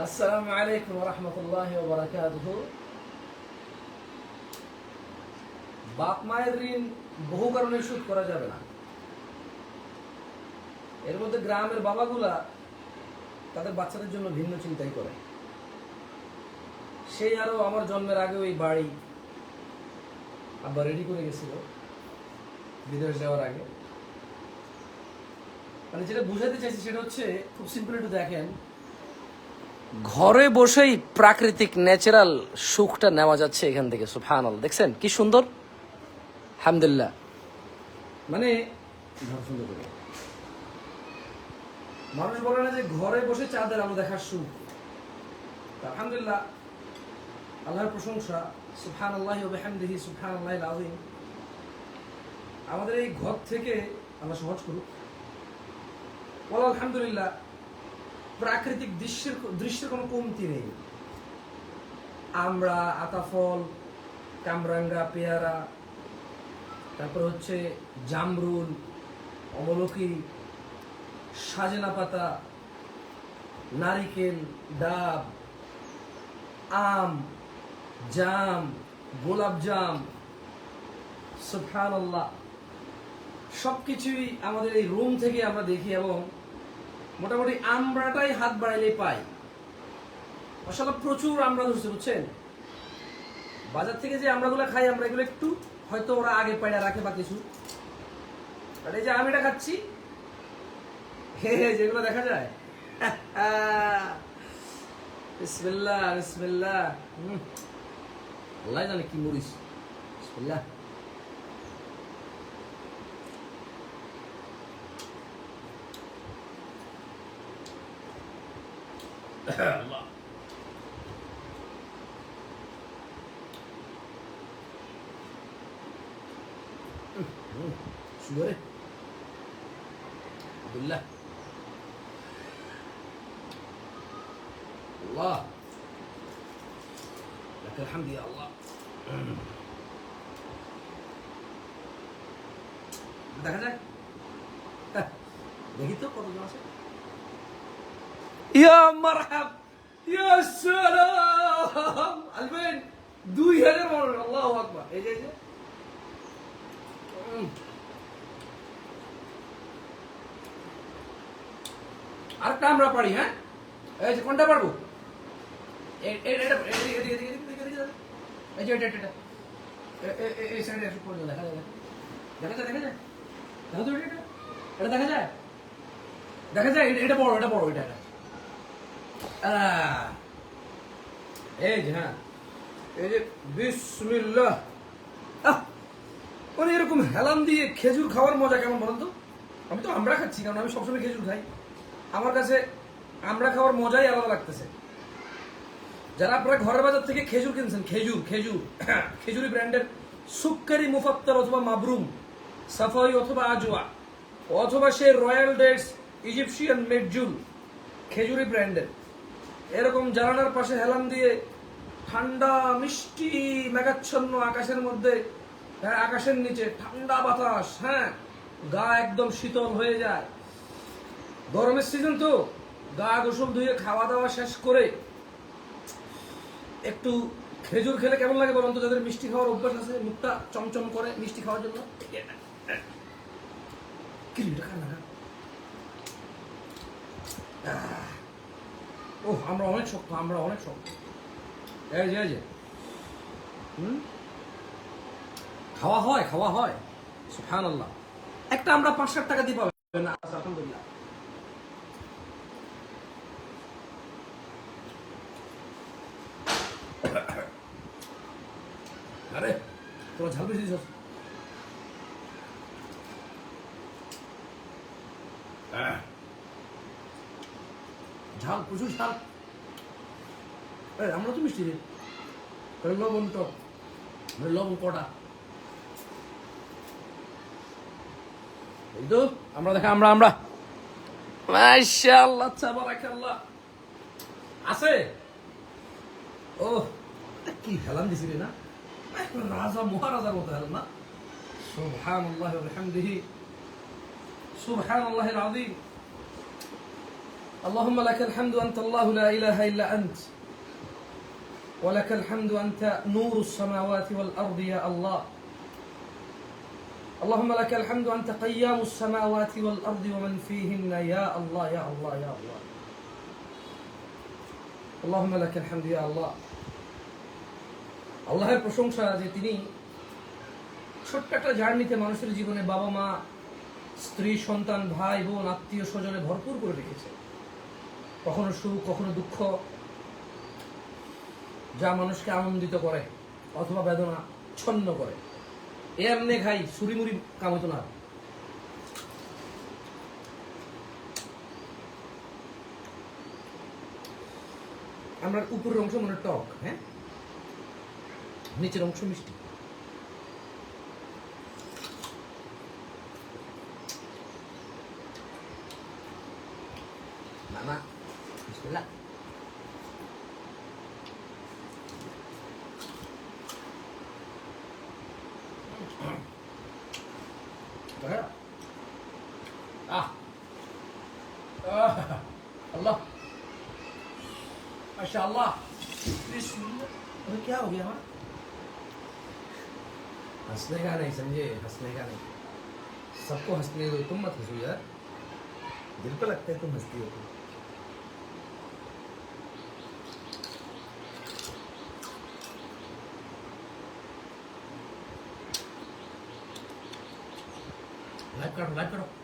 আসসালামু আলাইকুম রহমতুল্লাহ বারাকাতুহ বাপ মায়ের ঋণ বহু কারণে শোধ করা যাবে না। এর মধ্যে গ্রামের বাবাগুলা তাদের বাচ্চাদের জন্য ভিন্ন চিন্তাই করে। সেই আরও আমার জন্মের আগে ওই বাড়ি আব্বা রেডি করে গেছিল, বিদেশ যাওয়ার আগে। মানে যেটা বুঝাতে চাইছি সেটা হচ্ছে, খুব সিম্পল একটু দেখেন ঘরে বসেই প্রাকৃতিক ন্যাচারাল সুখটা নেওয়া যাচ্ছে এখান থেকে সুফানাল দেখছেন? কি সুন্দর? হামদুল্লাহ মানে। মানুষ বলে না যে ঘরে বসে চাঁদের আলো দেখার সুখ। আলহামদুলিল্লাহ আল্লাহর প্রশংসা সুফান আল্লাহ হামদিহি সুফান আল্লাহ আজিম আমাদের এই ঘর থেকে আল্লাহ সহজ করুক। বলো আলহামদুলিল্লাহ প্রাকৃতিক দৃশ্যের দৃশ্যের কোনো কমতি নেই। আমরা, আতাফল, কামরাঙ্গা, পেয়ারা, তারপর হচ্ছে জামরুল অমলকি সাজেনা পাতা, নারিকেল, ডাব, আম, জাম, গোলাপ জাম সুফান আল্লাহ সবকিছুই আমাদের এই রুম থেকে আমরা দেখি এবং মোটামুটি আমরাটাই হাত বাড়াইলে পাই। আসলে প্রচুর আমরা ধরছে, বুঝছেন? বাজার থেকে যে আমরাগুলো খাই আমরা এগুলো একটু হয়তো ওরা আগে পাইয়া রাখে বা কিছু। আর এই যে আমি এটা খাচ্ছি, হে হে, যেগুলো দেখা যায়। বিসমিল্লাহ বিসমিল্লাহ। আল্লাহ জানে কি মরিস বিসমিল্লাহ। আল্লাহ সুন্দরে আব্দুল্লাহ আল্লাহ لك الحمد يا الله দেখা যায় হ্যাঁ, দেখি তো কতজন আছে ইয়া মারহাব ইয়া সালাম আলবেন দুই হাজার মানুষ আল্লাহ আকবার এই যে। আরেকটা আমরা পারি হ্যাঁ এই যে কোনটা পারব। এই এটা, এটা, এই সাইডে একটু পড়ল, দেখা যায়, দেখা যায়, দেখা যায়? দেখো তো এটা, দেখা যায়? দেখা যায়? এটা- বড়, এটা বড়, এটা। এই যে, হ্যাঁ। এই যে, বিসমিল্লাহ। মানে এরকম দিয়ে খেজুর খাওয়ার মজা কেমন তো? আমি তো আমরা খাচ্ছি কারণ আমি সবসময় খেজুর খাই। আমার কাছে আমরা খাওয়ার মজাই আলাদা লাগতেছে। যারা আপনারা ঘরের বাজার থেকে খেজুর কিনছেন খেজুর খেজুর খেজুরি ব্র্যান্ডের সুক্কারি মুফাত্তার অথবা মাবরুম সাফাই অথবা আজওয়া অথবা সে রয়্যাল ডেটস ইজিপশিয়ান মেডজুল খেজুরি ব্র্যান্ডের। এরকম জানালার পাশে হেলান দিয়ে ঠান্ডা, মিষ্টি, মেঘাচ্ছন্ন আকাশের মধ্যে হ্যাঁ আকাশের নিচে, ঠান্ডা বাতাস হ্যাঁ গা একদম শীতল হয়ে যায়। গরমের সিজন তো, গা গোসল ধুয়ে খাওয়া দাওয়া শেষ করে একটু খেজুর খেলে কেমন লাগে বলুন তো? যাদের মিষ্টি খাওয়ার অভ্যাস আছে, মুখটা চমচম করে মিষ্টি খাওয়ার জন্য কি এটা খান না খান। আহ। ওহ আমরা অনেক শক্ত আমরা অনেক শক্ত। এই যে এই যে। হুম? খাওয়া হয় খাওয়া হয়। সুফান আল্লাহ একটা আমরা পাঁচ ষাট টাকা দিয়ে পাবেন আচ্ছা, আলহামদুলিল্লাহ। আরে তোমার ঝাল বেশি আহ। ঝাল, প্রচুর ঝাল। আমরা তো মিষ্টি রে লবণ টক লবণ কটা? তো আমরা দেখা, আমরা আমরা। আছে? ও কি হেলাম দিছি রে না? রাজা, মহারাজার মতো হেলাম না? সুবহানাল্লাহি ওয়া বিহামদিহি। সুবহানাল্লাহিল আযীম। اللهم لك الحمد أنت الله لا إله إلا أنت ولك الحمد أنت نور السماوات والأرض يا الله اللهم لك الحمد أنت قيام السماوات والأرض ومن فيهن يا الله يا الله يا الله اللهم لك الحمد يا الله আল্লাহের প্রশংসা যে তিনি ছোট্ট একটা জার্নিতে মানুষের জীবনে বাবা মা স্ত্রী সন্তান ভাই বোন আত্মীয় স্বজনে ভরপুর করে রেখেছে কখনো সুখ, কখনো দুঃখ। যা মানুষকে আনন্দিত করে অথবা বেদনা ছন্ন করে। এ এমনি খাই সুরিমুরি কামতো না। আমরা উপরের অংশ মনে টক হ্যাঁ? নিচের অংশ মিষ্টি। Mama, bismillah. Baik. Ah. Ah. Allah. माशा अल्लाह अरे क्या हो गया हाँ हंसने का नहीं समझे हंसने का नहीं सबको हंसने दो तुम मत हंसो यार दिल को लगता है तुम हंसती हो तुम લાઈક કરો લાઈક કરો.